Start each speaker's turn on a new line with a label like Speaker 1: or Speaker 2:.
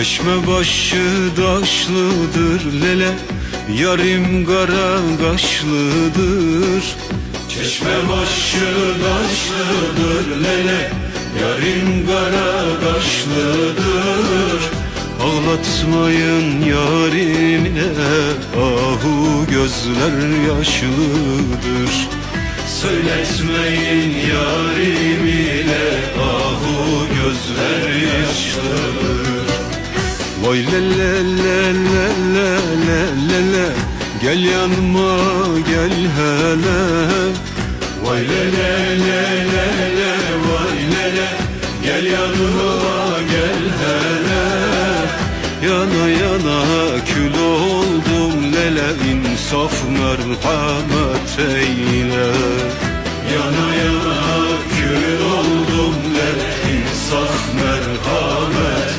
Speaker 1: Çeşme başı daşlıdır lele Yarim kara kaşlıdır. Çeşme başı daşlıdır lele Yarim kara kaşlıdır. Ağlatmayın yarimine Ahu gözler yaşlıdır. Söyletmeyin yarimine Vay le le le le le le le le. Gel yanıma gel hele. Vay le le le le le Vay le le. Gel yanıma gel hele. Yana yana kül oldum lele. İnsaf merhamet eyle. Yana yana kül oldum lele. İnsaf merhamet